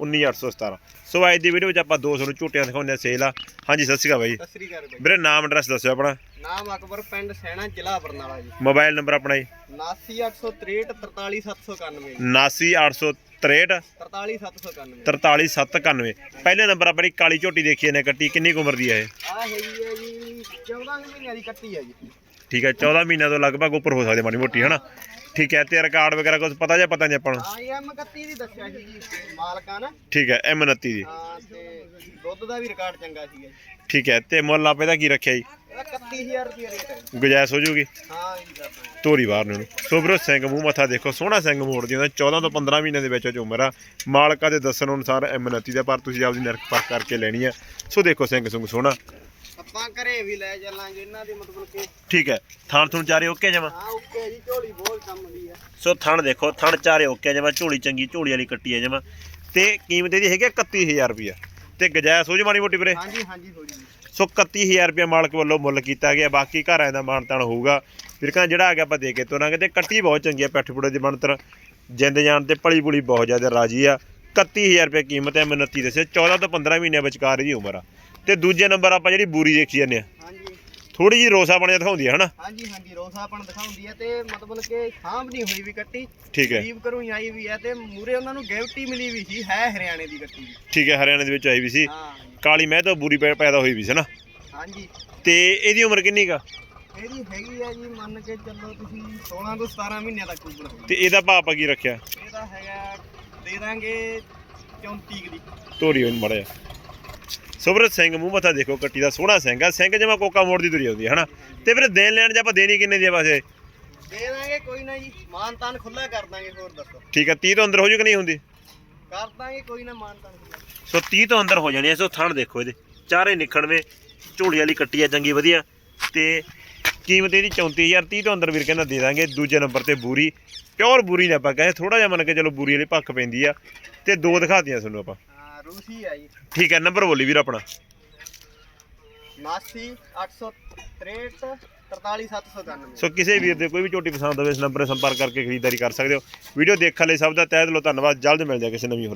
19817 ਸੋ ਅੱਜ ਦੀ ਵੀਡੀਓ ਵਿੱਚ ਆਪਾਂ ਦੋ ਤੁਹਾਨੂੰ ਝੂਟੀਆਂ ਦਿਖਾਉਂਦੇ ਆ ਸੇਲ ਆ। ਹਾਂਜੀ ਸਤਿ ਸ਼੍ਰੀ ਅਕਾਲ ਬਾਈ ਸਤਿ ਸ੍ਰੀ ਅਕਾਲ ਬਾਈ। ਵੀਰੇ ਨਾਮ ਐਡਰੈਸ ਦੱਸਿਓ ਆਪਣਾ। ਨਾਮ ਅਕਬਰ ਪਿੰਡ ਸੈਣਾ ਜ਼ਿਲ੍ਹਾ ਬਰਨਾਲਾ ਜੀ। ਮੋਬਾਈਲ ਨੰਬਰ ਆਪਣਾ ਜੀ। 79863 43791 79863 43791 43791 ਪਹਿਲੇ ਨੰਬਰ ਆਪਣੀ ਕਾਲੀ ਝੋਟੀ ਦੇਖੀ ਨੇ ਕੱਟੀ ਕਿੰਨੀ ਕੁ ਉਮਰ ਦੀ ਹੈ ਇਹ? ਆ ਹੈਗੀ ਹੈ ਜੀ 14 ਮਹੀਨਿਆਂ ਦੀ ਕੱਟੀ ਹੈ ਜੀ। ਠੀਕ ਹੈ 14 ਮਹੀਨਿਆਂ ਤੋਂ ਲਗਭਗ ਉੱਪਰ ਹੋ ਸਕਦੇ ਮਾੜੀ ਮੋਟੀ ਹਨਾ? ਠੀਕ ਹੈ ਤੇ ਰਿਕਾਰਡ ਵਗੈਰਾ ਕੁਝ ਪਤਾ ਜਾਂ ਪਤਾ ਨਹੀਂ ਆਪਾਂ ਨੂੰ? ਆਈ ਐਮ 31 ਦੀ ਦੱਸਿਆ ਸੀ ਜੀ ਮਾਲਕਾਂ ਨਾ। ਠੀਕ ਹੈ M29 ਦੀ। ਹਾਂ ਤੇ ਦੁੱਧ ਦਾ ਵੀ ਰਿਕਾਰਡ ਚੰਗਾ ਸੀਗਾ ਜੀ ਠੀਕ ਹੈ ਤੇ ਮੁੱਲ ਆਪੇ ਦਾ ਕੀ ਰੱਖਿਆ ਜੀ? ਇਹਦਾ 31000 ਰੁਪਏ ਰੇਟ ਹੈ। ਗੁਜਾਇਸ਼ ਹੋ ਜੂਗੀ? ਹਾਂ ਜੀ ਤੋਰੀ ਬਾਹਰ ਨੂੰ ਸੋ ਵੀਰੋ ਸਿੰਘ ਮੂੰਹ ਮੱਥਾ ਦੇਖੋ ਸੋਹਣਾ ਸਿੰਘ ਮੋੜਦੀ ਹੁੰਦਾ 14 ਤੋਂ 15 ਮਹੀਨਿਆਂ ਦੇ ਵਿੱਚ ਵਿੱਚ ਉਮਰ ਆ। ਮਾਲਕਾ ਦੇ ਦੱਸਣ ਅਨੁਸਾਰ M29 ਦਾ ਪਰ ਤੁਸੀਂ ਆਪਦੀ ਨਿਰਖ ਪਰਖ ਕਰਕੇ ਲੈਣੀ ਆ। ਸੋ ਦੇਖੋ ਸਿੰਘ ਸੁੰਗ ਸੋਹਣਾ। ਆਪਾਂ ਘਰੇ ਵੀ ਲੈ ਚੱਲਾਂਗੇ ਇਹਨਾਂ ਦੇ ਮਤਲਬ ਕਿ ਠੀਕ ਹੈ ਥਾਣ ਥੁਣ ਚਾਰੇ ਓਕੇ ਜਮਾ? ਹਾਂ ਓਕੇ ਜੀ ਝੋਲੀ ਬਹੁਤ ਕੰਮ ਦੀ ਹੈ ਸੋ ਥਣ ਦੇਖੋ ਥਣ ਚਾਰੇ ਓਕੇ ਜਮਾ ਝੋਲੀ ਚੰਗੀ ਝੋਲੀ ਵਾਲੀ ਕੱਟੀ ਹੈ ਜਮਾ। ਤੇ ਕੀਮਤ ਇਹਦੀ ਹੈਗੀ ਆ 31000 ਰੁਪਇਆ ਤੇ ਗਜਾਇਸ਼ ਹੋ ਜੀ ਮਾੜੀ ਮੋਟੀ ਵੀਰੇ? ਹਾਂਜੀ ਹਾਂਜੀ ਹੋ ਜੀ। ਸੋ 31000 ਰੁਪਏ ਮਾਲਕ ਵੱਲੋਂ ਮੁੱਲ ਕੀਤਾ ਗਿਆ ਬਾਕੀ ਘਰਾਂ ਦਾ ਮਾਨਤਾਨ ਹੋਊਗਾ। ਫਿਰ ਕਹਿੰਦਾ ਜਿਹੜਾ ਆ ਗਿਆ ਆਪਾਂ ਦੇ ਕੇ ਤੋਰਾਂਗੇ ਤੇ ਕੱਟੀ ਬਹੁਤ ਚੰਗੀ ਆ ਪੈਠ ਪੁੜੇ ਦੀ ਬਣਤਰ। ਜਿੰਦ ਜਾਨ ਤੇ ਪਲੀ ਪੁਲੀ ਬਹੁਤ ਜ਼ਿਆਦਾ ਰਾਜੀ ਆ। 31000 ਰੁਪਏ ਕੀਮਤ ਹੈ 29 ਦੱਸਿਆ 14 ਤੋਂ 15 ਮਹੀਨਿਆਂ ਵਿਚਕਾਰ ਦੀ ਉਮਰ ਆ। ਤੇ ਦੂਜੇ ਨੰਬਰ ਆਪਾਂ ਜਿਹੜੀ ਬੂਰੀ ਦੇਖੀ ਜਾਂਦੇ ਆ। ਹਾਂਜੀ। ਥੋੜੀ ਜੀ ਰੋਸਾ ਬਣ ਦਿਖਾਉਂਦੀ ਆ ਹਨਾ? ਹਾਂਜੀ ਹਾਂਜੀ ਰੋਸਾਪਣ ਦਿਖਾਉਂਦੀ ਹੈ ਤੇ ਮਤਲਬ ਕਿ ਸਾਂਭ ਨਹੀਂ ਹੋਈ ਵੀ ਕੱਟੀ। ਠੀਕ ਹੈ। ਗਰੀਬ ਘਰੋਂ ਹੀ ਆਈ ਵੀ ਹੈ ਤੇ ਮੂਰੇ ਉਹਨਾਂ ਨੂੰ ਗਿਫਟ ਹੀ ਮਿਲੀ ਵੀ ਸੀ ਹੈ ਹਰਿਆਣੇ ਦੀ ਕੱਟੀ ਜੀ। ਠੀਕ ਹੈ ਹਰਿਆਣੇ ਦੇ ਵਿੱਚ ਆਈ ਵੀ ਸੀ। ਹਾਂ ਕਾਲੀ ਮਹਿ ਤੋਂ ਬੂਰੀ ਪੈ- ਪੈਦਾ ਹੋਈ ਵੀ ਸੀ ਨਾ ਹਾਂਜੀ। ਤੇ ਇਹਦੀ ਉਮਰ ਕਿੰਨੀ ਕਾ ਇਹਦੀ ਹੈਗੀ ਆ ਜੀ ਮੰਨ ਕੇ ਚੱਲੋ ਤੁਸੀਂ 16 ਤੋਂ 17 ਮਹੀਨਿਆਂ ਤੱਕ ਉਮਰ ਹੋਊਗੀ ਤੇ ਇਹਦਾ ਭਾਅ ਆਪਾਂ ਕੀ ਰੱਖਿਆ? ਇਹਦਾ ਹੈਗਾ ਦੇ ਦਾਂਗੇ 34 ਕੁ ਦੀ। ਤੋਰੀ ਹੋਈ ਮੜਿਆ ਸੁਬਰਤ ਸਿੰਘ ਮੂੰਹ ਮੱਥਾ ਦੇਖੋ ਕੱਟੀ ਦਾ ਸੋਹਣਾ ਸਿੰਘ ਆ। ਸਿੰਘ ਜਿਵੇਂ ਕੋਕਾ ਮੋੜ ਦੀ ਤੁਰੀ ਆਉਂਦੀ ਹੈ ਹਨਾ? ਤੇ ਫਿਰ ਦੇਣ ਲੈਣ ਜੇ ਆਪਾਂ ਦੇਣੀ ਕਿੰਨੇ ਦੀ ਆ ਵੈਸੇ? ਦੇ ਦਾਂਗੇ ਕੋਈ ਨਾ ਜੀ ਮਾਨ ਤਾਨ ਖੁੱਲਾ ਕਰ ਦਾਂਗੇ ਹੋਰ ਦੱਸੋ। ਠੀਕ ਹੈ 30 ਤੋਂ ਅੰਦਰ ਹੋ ਜੂ ਕਿ ਨਹੀਂ ਹੁੰਦੀ? ਕਰ ਦਾਂਗੇ ਕੋਈ ਨਾ ਮਾਨ ਤਾਨ ਖੁੱਲਾ ਸੋ 30 ਤੋਂ ਅੰਦਰ ਹੋ ਜਾਣੀ ਐ ਸੋ ਥਣ ਦੇਖੋ ਇਹਦੇ ਚਾਰੇ ਨਿਖੜਵੇਂ ਝੋਲੀ ਵਾਲੀ ਕੱਟੀ ਆ ਚੰਗੀ ਵਧੀਆ। ਤੇ ਕੀਮਤ ਇਹਦੀ 34000 30 ਤੋਂ ਅੰਦਰ ਵੀਰ ਕਹਿੰਦਾ ਦੇ ਦਾਂਗੇ। ਦੂਜੇ ਨੰਬਰ ਤੇ ਬੂਰੀ ਪਿਓਰ ਬੂਰੀ ਨੇ ਆਪਾਂ ਕਹੇ ਥੋੜਾ ਜਿਹਾ ਮੰਨ ਕੇ ਚਲੋ ਬੂਰੀ ਵਾਲੀ ਭੱਖ ਪੈਂਦੀ ਆ। ਤੇ ਦੋ ਦਿਖਾਤੀਆਂ ਤੁਹਾਨੂੰ ਆਪਾਂ। ਰੂਸੀ ਆ ਜੀ। ਠੀਕ ਹੈ ਨੰਬਰ ਬੋਲੀ ਵੀਰ ਆਪਣਾ। 89 863 43791 ਸੋ ਕਿਸੇ ਵੀਰ ਦੇ ਕੋਈ ਵੀ ਝੋਟੀ ਪਸੰਦ ਹੋਵੇ ਇਸ ਨੰਬਰ 'ਤੇ ਸੰਪਰਕ ਕਰਕੇ ਖਰੀਦਦਾਰੀ ਕਰ ਸਕਦੇ ਹੋ। ਵੀਡੀਓ ਦੇਖਣ ਲਈ ਸਭ ਦਾ ਤਹਿ ਦਿਲੋਂ ਧੰਨਵਾਦ। ਜਲਦ ਮਿਲ ਜਾ ਕਿਸੇ ਨਵੀਂ ਹੋਰ